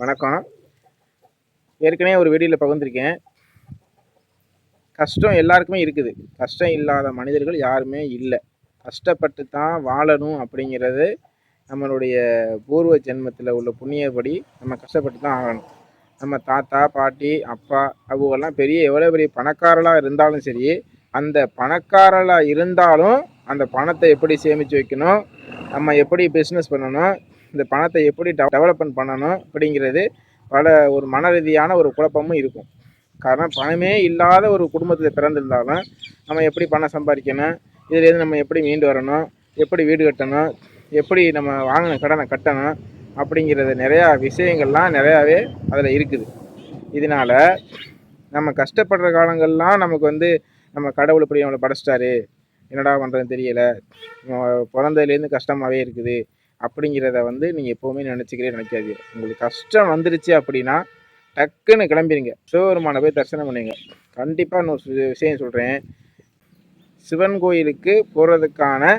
வணக்கம். ஏற்கனவே ஒரு வீடியோவில் பகிர்ந்திருக்கேன். கஷ்டம் எல்லாருக்குமே இருக்குது. கஷ்டம் இல்லாத மனிதர்கள் யாருமே இல்லை. கஷ்டப்பட்டு தான் வாழணும் அப்படிங்கிறது நம்மளுடைய பூர்வ ஜென்மத்தில் உள்ள புண்ணியப்படி நம்ம கஷ்டப்பட்டு தான் ஆகணும். நம்ம தாத்தா பாட்டி அப்பா அவங்கெல்லாம் பெரிய எவ்வளோ பெரிய பணக்காரலாக இருந்தாலும் சரி அந்த பணக்காரலாக இருந்தாலும் அந்த பணத்தை எப்படி சேமித்து வைக்கணும்? நம்ம எப்படி பிஸ்னஸ் பண்ணணும்? இந்த பணத்தை எப்படி டெவலப்மெண்ட் பண்ணணும் அப்படிங்கிறது பல ஒரு மன ரீதியான ஒரு குழப்பமும் இருக்கும். காரணம் பணமே இல்லாத ஒரு குடும்பத்தில் பிறந்திருந்தாலும் நம்ம எப்படி பணம் சம்பாதிக்கணும்? இதுலேருந்து நம்ம எப்படி மீண்டு வரணும்? எப்படி வீடு கட்டணும்? எப்படி நம்ம வாங்கின கடனை கட்டணும்? அப்படிங்கிறது நிறையா விஷயங்கள்லாம் நிறையாவே அதில் இருக்குது. இதனால் நம்ம கஷ்டப்படுற காலங்கள்லாம் நமக்கு வந்து நம்ம கடவுள் இப்படி நம்மளை படைச்சிட்டாரு? என்னடா பண்ணுறதுன்னு தெரியலை. பிறந்ததுலேருந்து கஷ்டமாகவே இருக்குது. அப்படிங்கிறத வந்து நீங்கள் எப்போவுமே நினச்சிக்கிறே நினைக்காதீங்க. உங்களுக்கு கஷ்டம் வந்துருச்சு அப்படின்னா டக்குன்னு கிளம்பிடுங்க சிவபெருமானை போய் தரிசனம் பண்ணுங்க. கண்டிப்பாக இன்னொரு விஷயம் சொல்கிறேன் சிவன் கோயிலுக்கு போகிறதுக்கான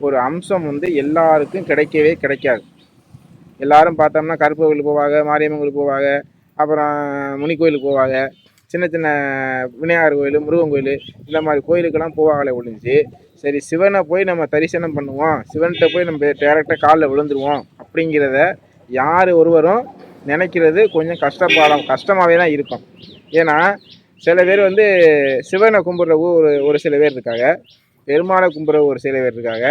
ஒரு அம்சம் வந்து எல்லாருக்கும் கிடைக்கவே கிடைக்காது. எல்லாரும் பார்த்தோம்னா கருப்பு கோயிலுக்கு போவாங்க மாரியம்மன் கோயிலுக்கு போவாங்க அப்புறம் முனி கோயிலுக்கு போவாங்க. சின்ன சின்ன விநாயகர் கோயில் முருகன் கோயில் இந்த மாதிரி கோயிலுக்கெல்லாம் போவாங்களே ஒழிஞ்சு சரி சிவனை போய் நம்ம தரிசனம் பண்ணுவோம். சிவன்கிட்ட போய் நம்ம டேரெக்டாக காலில் விழுந்துருவோம். அப்படிங்கிறத யார் ஒருவரும் நினைக்கிறது கொஞ்சம் கஷ்டப்பாடம் கஷ்டமாகவே தான் இருக்கும். ஏன்னா சில பேர் வந்து சிவனை கும்பிட்ற ஒரு ஒரு சில பேர் இருக்காங்க. பெருமாளை கும்பிட்ற ஒரு சில பேர் இருக்காங்க.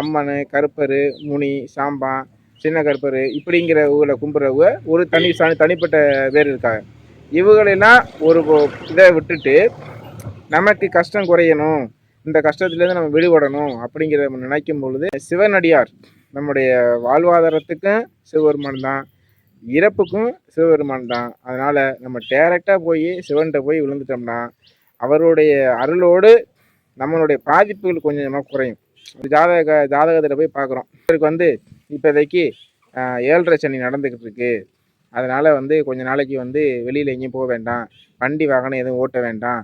அம்மன் கருப்பர் முனி சாம்பான் சின்ன கருப்பர் இப்படிங்கிற ஊரில் கும்பிட்றவங்க ஒரு தனி தனிப்பட்ட பேர் இருக்காங்க. இவங்களெல்லாம் ஒரு இதை விட்டுட்டு நமக்கு கஷ்டம் குறையணும் இந்த கஷ்டத்துலேருந்து நம்ம விடுபடணும் அப்படிங்கிறத நம்ம நினைக்கும் பொழுது சிவனடியார் நம்முடைய வாழ்வாதாரத்துக்கும் சிவபெருமான் தான் இறப்புக்கும் சிவபெருமான் தான். அதனால் நம்ம டேரெக்டாக போய் சிவன்கிட்ட போய் விழுந்துட்டோம்னா அவருடைய அருளோடு நம்மளுடைய பாதிப்புகள் கொஞ்சம் கொஞ்சமாக குறையும். ஜாதக ஜாதகத்தில் போய் பார்க்குறோம். இவருக்கு வந்து இப்போதைக்கு ஏழரை சனி நடந்துக்கிட்டு இருக்குது அதனால் வந்து கொஞ்ச நாளைக்கு வந்து வெளியில் எங்கேயும் போக வேண்டாம். வண்டி வாகனம் எதுவும் ஓட்ட வேண்டாம்.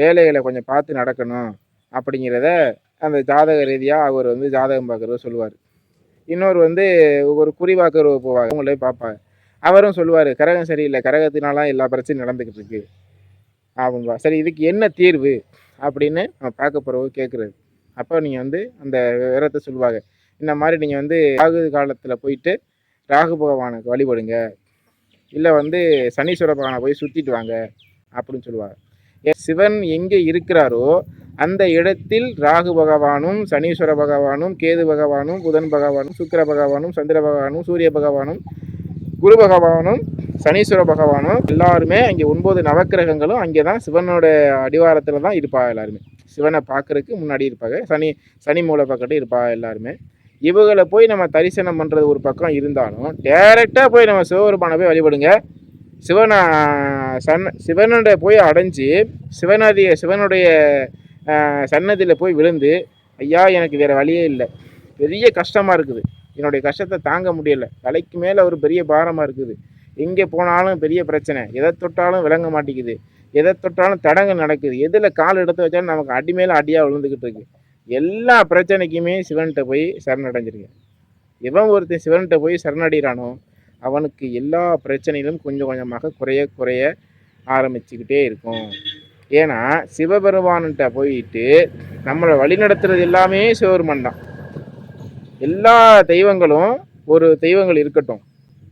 வேலைகளை கொஞ்சம் பார்த்து நடக்கணும் அப்படிங்கிறத அந்த ஜாதக ரீதியாக அவர் வந்து ஜாதகம் பார்க்குறத சொல்லுவார். இன்னொரு வந்து ஒரு குறி போவார். போவாங்க அவங்களே பார்ப்பாங்க அவரும் சொல்லுவார் கரகம் சரியில்லை. கரகத்தினாலாம் எல்லா பிரச்சனையும் நடந்துக்கிட்டு இருக்கு. அப்படின்பா சரி இதுக்கு என்ன தீர்வு? அப்படின்னு நம்ம பார்க்க போகிறவங்க கேட்குறது அப்போ நீங்கள் வந்து அந்த விவரத்தை சொல்லுவாங்க. இந்த மாதிரி நீங்கள் வந்து ராகு காலத்தில் போயிட்டு ராகு பகவானுக்கு வழிபடுங்க. இல்லை வந்து சனீஸ்வர பகவானை போய் சுற்றிட்டு வாங்க அப்படின்னு சொல்லுவாங்க. சிவன் எங்கே இருக்கிறாரோ அந்த இடத்தில் ராகு பகவானும் சனீஸ்வர பகவானும் கேது பகவானும் புதன் பகவானும் சுக்கர பகவானும் சந்திர பகவானும் சூரிய பகவானும் குரு பகவானும் சனீஸ்வர பகவானும் எல்லாருமே அங்கே ஒன்பது நவக்கிரகங்களும் அங்கே தான் சிவனோட அடிவாரத்தில் தான் இருப்பாங்க எல்லாருமே. சிவனை பார்க்குறதுக்கு முன்னாடி இருப்பாங்க. சனி சனி மூல பக்கத்து இருப்பாங்க எல்லாருமே. இவங்களை போய் நம்ம தரிசனம் பண்ணுறது ஒரு பக்கம் இருந்தாலும் டேரெக்டாக போய் நம்ம சிவபெருமானை போய் வழிபடுங்க. சிவனை சன் சிவனுடைய போய் அடைஞ்சு சிவனதிய சிவனுடைய சன்னதியில் போய் விழுந்து ஐயா எனக்கு வேறு வழியே இல்லை. பெரிய கஷ்டமாக இருக்குது. என்னுடைய கஷ்டத்தை தாங்க முடியலை. தலைக்கு மேலே ஒரு பெரிய பாரமாக இருக்குது. எங்கே போனாலும் பெரிய பிரச்சனை. எதை தொட்டாலும் விளங்க மாட்டேங்குது. எதை தொட்டாலும் தடங்கு நடக்குது. எதில் கால் எடுத்து வச்சாலும் நமக்கு அடி மேலே அடியாக விழுந்துக்கிட்டு இருக்கு. எல்லா பிரச்சனைக்குமே சிவன்கிட்ட போய் சரணடைஞ்சிருங்க எவன் ஒருத்தன் சிவன்கிட்ட போய் சரணடைகிறானோ அவனுக்கு எல்லா பிரச்சனையிலும் கொஞ்சம் கொஞ்சமாக குறைய குறைய ஆரம்பிச்சுக்கிட்டே இருக்கும். ஏன்னா சிவபெருமான்கிட்ட போயிட்டு நம்மளை வழி நடத்துறது எல்லாமே சிவபெருமான் தான். எல்லா தெய்வங்களும் ஒரு தெய்வங்கள் இருக்கட்டும்.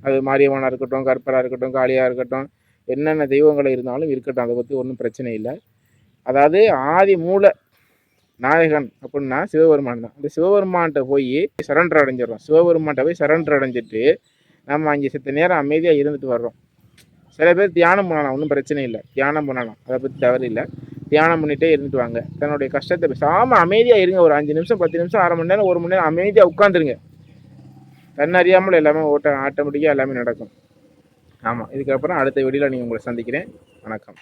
அது மாரியம்மனாக இருக்கட்டும் கற்பராக இருக்கட்டும் காளியாக இருக்கட்டும் என்னென்ன தெய்வங்கள் இருந்தாலும் இருக்கட்டும். அதை பற்றி ஒன்றும் பிரச்சனை இல்லை. அதாவது ஆதி மூல நாயகன் அப்படின்னா சிவபெருமான் தான் அந்த சிவபெருமான்கிட்ட போய் சரண்டர் அடைஞ்சிடறோம். சிவபெருமான்கிட்ட போய் சரண்டர் அடைஞ்சிட்டு நம்ம அங்கே சித்த நேரம் அமைதியாக இருந்துட்டு வர்றோம். சில பேர் தியானம் பண்ணலாம் ஒன்றும் பிரச்சனை இல்லை. தியானம் பண்ணலாம். அதை பற்றி தவறு இல்லை. தியானம் பண்ணிகிட்டே இருந்துட்டு வாங்க. தன்னுடைய கஷ்டத்தை பேசாமல் அமைதியாக இருங்க. ஒரு அஞ்சு நிமிஷம் பத்து நிமிஷம் அரை மணி நேரம் ஒரு மணி நேரம் அமைதியாக உட்காந்துருங்க தன்னறியாமல் எல்லாமே ஓட்ட ஆட்டோமேட்டிக்காக எல்லாமே நடக்கும். ஆமாம் இதுக்கப்புறம் அடுத்த வீடியோவில் நீங்கள் உங்களை சந்திக்கிறேன். வணக்கம்.